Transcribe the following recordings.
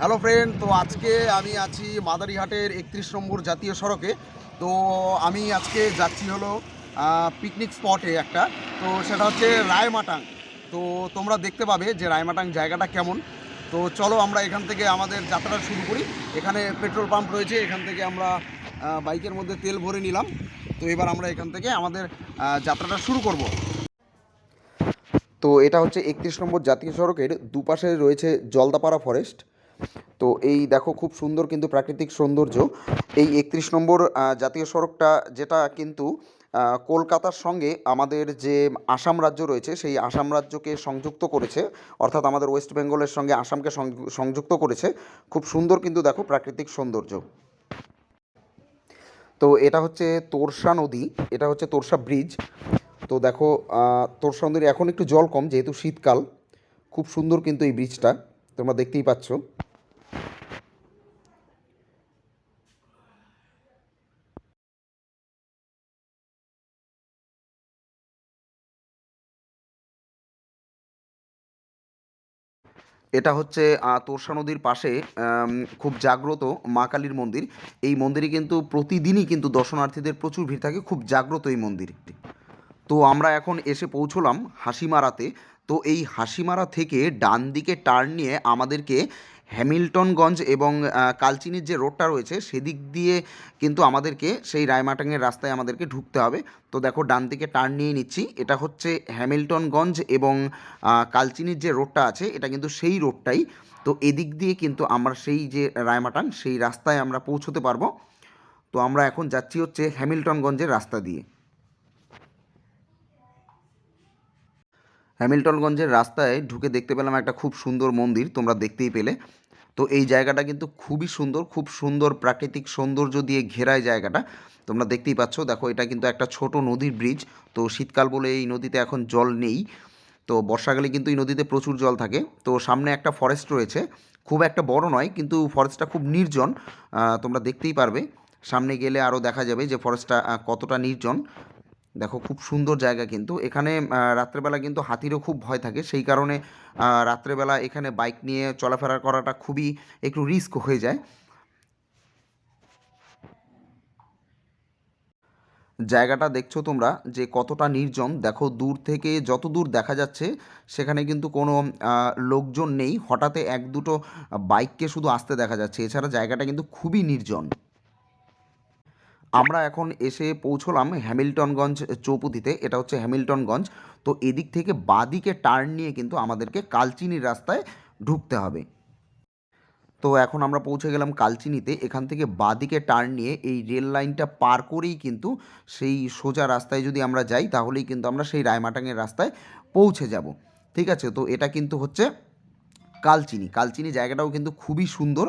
Hello friend তো আজকে আমি আছি মাদারিহাটের একত্রিশ নম্বর জাতীয় সড়কে। তো আমি আজকে যাচ্ছি হলো পিকনিক স্পটে একটা। তো সেটা হচ্ছে রায়মাটাং। তো তোমরা দেখতে পাবে যে রায়মাটাং জায়গাটা কেমন। তো চলো আমরা এখান থেকে আমাদের যাত্রাটা শুরু করি। এখানে পেট্রোল পাম্প রয়েছে, এখান থেকে আমরা বাইকের মধ্যে তেল ভরে নিলাম। তো এবার আমরা এখান থেকে আমাদের যাত্রাটা শুরু করব। তো এটা হচ্ছে একত্রিশ নম্বর জাতীয় সড়কের দুপাশে রয়েছে জলদাপাড়া ফরেস্ট তো এই দেখো খুব সুন্দর কিন্তু প্রাকৃতিক সৌন্দর্য। এই একত্রিশ নম্বর জাতীয় সড়কটা যেটা কিন্তু কলকাতার সঙ্গে আমাদের যে আসাম রাজ্য রয়েছে, সেই আসাম রাজ্যকে সংযুক্ত করেছে, অর্থাৎ আমাদের ওয়েস্ট বেঙ্গলের সঙ্গে আসামকে সংযু- সংযুক্ত করেছে। খুব সুন্দর কিন্তু দেখো প্রাকৃতিক সৌন্দর্য। তো এটা হচ্ছে তোরসা নদী, এটা হচ্ছে তোরসা ব্রিজ। তো দেখো তোরসা নদীর এখন একটু জল কম, যেহেতু শীতকাল, খুব সুন্দর কিন্তু এই ব্রিজটা, তোমরা দেখতেই পাচ্ছ। এটা হচ্ছে তোরসা নদীর পাশে খুব জাগ্রত মা কালীর মন্দির। এই মন্দিরে কিন্তু প্রতিদিনই কিন্তু দর্শনার্থীদের প্রচুর ভিড় থাকে, খুব জাগ্রত এই মন্দির তো আমরা এখন এসে পৌঁছলাম হাসিমারাতে। তো এই হাসিমারা থেকে ডান দিকে টার্ন নিয়ে আমাদেরকে হ্যামিল্টনগঞ্জ এবং কালচিনির যে রোডটা রয়েছে, সেদিক দিয়ে কিন্তু আমাদেরকে সেই রায়মাটাংয়ের রাস্তায় আমাদেরকে ঢুকতে হবে। তো দেখো, ডান দিকে টার্ন নিয়ে নিচ্ছি। এটা হচ্ছে হ্যামিল্টনগঞ্জ এবং কালচিনির যে রোডটা আছে, এটা কিন্তু সেই রোডটাই। তো এদিক দিয়ে কিন্তু আমরা সেই যে রায়মাটাং, সেই রাস্তায় আমরা পৌঁছতে পারব। তো আমরা এখন যাচ্ছি হচ্ছে হ্যামিল্টনগঞ্জের রাস্তা দিয়ে। হ্যামিল্টনগঞ্জের রাস্তায় ঢুকে দেখতে পেলাম একটা খুব সুন্দর মন্দির, তোমরা দেখতেই পেলে। তো এই জায়গাটা কিন্তু খুবই সুন্দর, খুব সুন্দর প্রাকৃতিক সৌন্দর্য দিয়ে ঘেরায় জায়গাটা। তোমরা দেখতেই পাচ্ছ, দেখো এটা কিন্তু একটা ছোট নদীর ব্রিজ তো শীতকাল বলে এই নদীতে এখন জল নেই। তো বর্ষাকালে কিন্তু এই নদীতে প্রচুর জল থাকে। তো সামনে একটা ফরেস্ট রয়েছে, খুব একটা বড় নয়, কিন্তু ফরেস্টটা খুব নির্জন তোমরা দেখতেই পারবে। সামনে গেলে আরও দেখা যাবে যে ফরেস্টটা কতটা নির্জন। দেখো খুব সুন্দর জায়গা কিন্তু। এখানে রাত্রেবেলা কিন্তু হাতিরও খুব ভয় থাকে। সেই কারণে রাত্রেবেলা এখানে বাইক নিয়ে চলাফেরা করাটা খুবই একটু রিস্ক হয়ে যায়। জায়গাটা দেখছ তোমরা? যে কতটা নির্জন। দেখো দূর থেকে যত দূর দেখা যাচ্ছে, সেখানে কিন্তু কোনো লোকজন নেই। হঠাৎ এক দুটো বাইককে শুধু আসতে দেখা যাচ্ছে। এছাড়া জায়গাটা কিন্তু খুবই নির্জন। আমরা এখন এসে পৌঁছলাম হ্যামিল্টনগঞ্জ চৌপতিতে, এটা হচ্ছে হ্যামিল্টনগঞ্জ। তো এদিক থেকে বাদিকে টার্ন নিয়ে কিন্তু আমাদেরকে কালচিনির রাস্তায় ঢুকতে হবে। তো এখন আমরা পৌঁছে গেলাম কালচিনিতে, এখান থেকে বাদিকে টার্ন নিয়ে এই রেল লাইনটা পার করেই কিন্তু সেই সোজা রাস্তায় যদি আমরা যাই, তাহলেই কিন্তু আমরা সেই রায়মাটাংয়ের রাস্তায় পৌঁছে যাব। ঠিক আছে? তো এটা কিন্তু হচ্ছে কালচিনি। কালচিনি জায়গাটাও কিন্তু খুবই সুন্দর।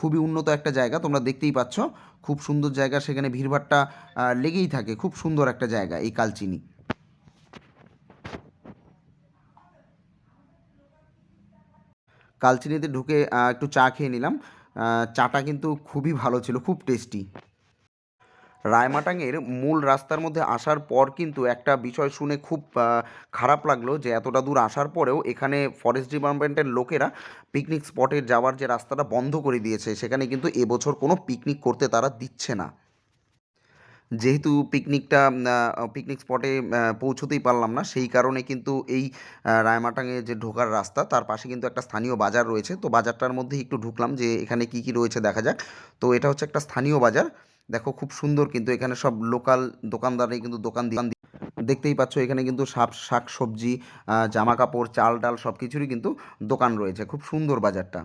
খুবই উন্নত একটা জায়গা, তোমরা দেখতেই পাচ্ছ। খুব সুন্দর জায়গা, সেখানে ভিড়ভাট্টা লেগেই থাকে। খুব সুন্দর একটা জায়গা এই কালচিনি। কালচিনিতে ঢুকে একটু চা খেয়ে নিলাম। চাটা কিন্তু খুবই ভালো ছিল, খুব টেস্টি রায়মাটাংয়ের মূল রাস্তার মধ্যে আসার পর কিন্তু একটা বিষয় শুনে খুব খারাপ লাগল যে এতটা দূর আসার পরেও এখানে ফরেস্ট ডিপার্টমেন্টের লোকেরা পিকনিক স্পটে যাওয়ার যে রাস্তাটা বন্ধ করে দিয়েছে সেখানে কিন্তু এবছর কোনো পিকনিক করতে তারা দিচ্ছে না। যেহেতু পিকনিকটা পিকনিক স্পটে পৌঁছতেই পারলাম না সেই কারণে কিন্তু এই আহ, রায়মাটাংয়ে যে ঢোকার রাস্তা তার পাশে কিন্তু একটা স্থানীয় বাজার রয়েছে। তো বাজারটার মধ্যে একটু ঢুকলাম যে এখানে কি কি রয়েছে দেখা যাক। তো এটা হচ্ছে একটা স্থানীয় বাজার। দেখো খুব সুন্দর কিন্তু এখানে সব লোকাল দোকানদারই কিন্তু দোকান দিয়ে দেখতেই পাচ্ছ এখানে কিন্তু শাক শাক সবজি জামা কাপড় চাল ডাল সব কিছুরই কিন্তু দোকান রয়েছে। খুব সুন্দর বাজারটা।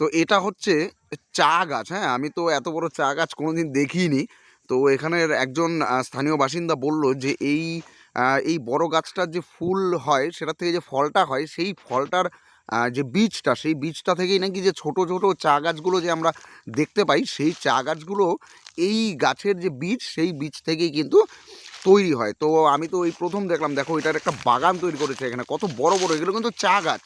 তো এটা হচ্ছে চা গাছ হ্যাঁ? আমি তো এত বড় চা গাছ কোনোদিন দেখিনি। তো এখানের একজন স্থানীয় বাসিন্দা বলল যে এই এই বড় গাছটার যে ফুল হয়, সেটা থেকে যে ফলটা হয়, সেই ফলটার যে বীজটা, সেই বীজটা থেকেই নাকি যে ছোট ছোট চা গাছগুলো যে আমরা দেখতে পাই, সেই চা গাছগুলো এই গাছের যে বীজ, সেই বীজ থেকেই কিন্তু তৈরি হয়। তো আমি তো এই প্রথম দেখলাম, দেখো এটার একটা বাগান তৈরি করেছে এখানে, কত বড় বড়, এগুলো কিন্তু চা গাছ।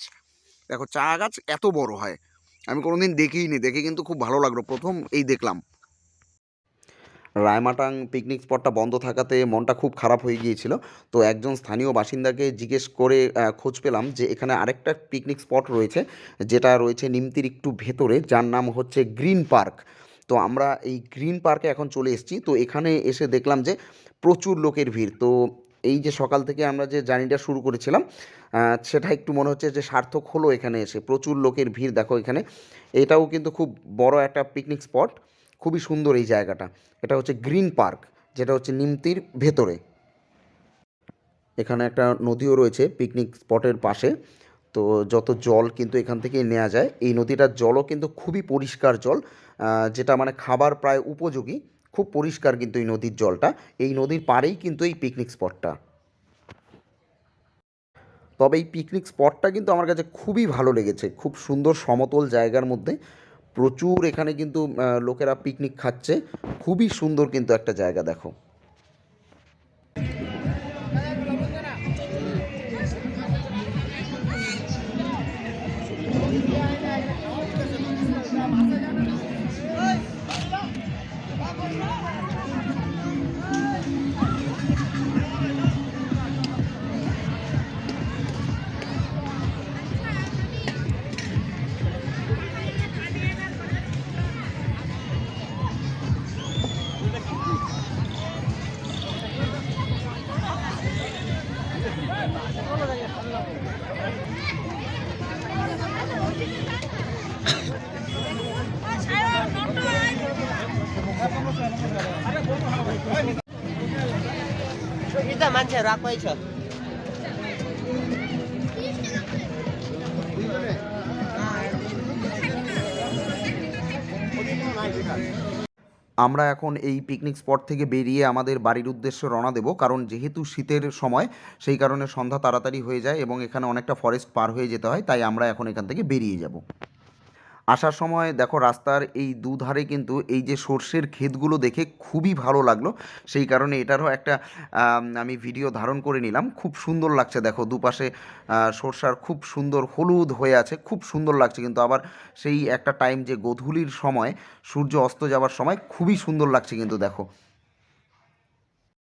দেখো চা গাছ এত বড় হয়, আমি কোনোদিন দেখিনি, দেখে কিন্তু খুব ভালো লাগল, প্রথম এই দেখলাম। রায়মাটাং পিকনিক স্পটটা বন্ধ থাকাতে মনটা খুব খারাপ হয়ে গিয়েছিল। তো একজন স্থানীয় বাসিন্দাকে জিজ্ঞেস করে খোঁজ পেলাম যে এখানে আরেকটা পিকনিক স্পট রয়েছে, যেটা রয়েছে নিমতির একটু ভেতরে, যার নাম হচ্ছে গ্রিন পার্ক। তো আমরা এই গ্রিন পার্কে এখন চলে এসেছি। তো এখানে এসে দেখলাম যে প্রচুর লোকের ভিড়। তো এই যে সকাল থেকে আমরা যে জার্নিটা শুরু করেছিলাম সেটা একটু মনে হচ্ছে যে সার্থক হলো এখানে এসে। প্রচুর লোকের ভিড় দেখো এখানে। এটাও কিন্তু খুব বড় একটা পিকনিক স্পট খুবই সুন্দর এই জায়গাটা। এটা হচ্ছে গ্রিন পার্ক, যেটা হচ্ছে নিমতির ভেতরে। এখানে একটা নদীও রয়েছে পিকনিক স্পটের পাশে। তো যত জল কিন্তু এখান থেকে নেওয়া যায়, এই নদীটার জলও কিন্তু খুবই পরিষ্কার জল যেটা মানে খাবার প্রায় উপযোগী। খুব পরিষ্কার কিন্তু এই নদীর জলটা, এই নদীর পাড়েই কিন্তু এই পিকনিক স্পটটা। তবে এই পিকনিক স্পটটা কিন্তু আমার কাছে খুবই ভালো লেগেছে, খুব সুন্দর সমতল জায়গার মধ্যে। প্রচুর এখানে কিন্তু লোকেরা পিকনিক খাচ্ছে। খুবই সুন্দর কিন্তু একটা জায়গা দেখো। ટકા માનશે રાખવાય છે আমরা এখন এই পিকনিক স্পট থেকে বেরিয়ে আমাদের বাড়ির উদ্দেশ্যে রওনা দেব, কারণ যেহেতু শীতের সময়, সেই কারণে সন্ধ্যা তাড়াতাড়ি হয়ে যায় এবং এখানে অনেকটা ফরেস্ট পার হয়ে যেতে হয়, তাই আমরা এখন এখান থেকে বেরিয়ে যাব। আসার সময় দেখো রাস্তার এই দুধারে কিন্তু এই যে সর্ষের ক্ষেতগুলো দেখে খুবই ভালো লাগল। সেই কারণে এটারও একটা, আমি ভিডিও ধারণ করে নিলাম। খুব সুন্দর লাগছে দেখো দুপাশে সর্ষার খুব সুন্দর হলুদ হয়ে আছে, খুব সুন্দর লাগছে। কিন্তু আবার সেই একটা টাইম যে গোধূলির সময়, সূর্য অস্ত যাওয়ার সময় খুবই সুন্দর লাগছে কিন্তু দেখো।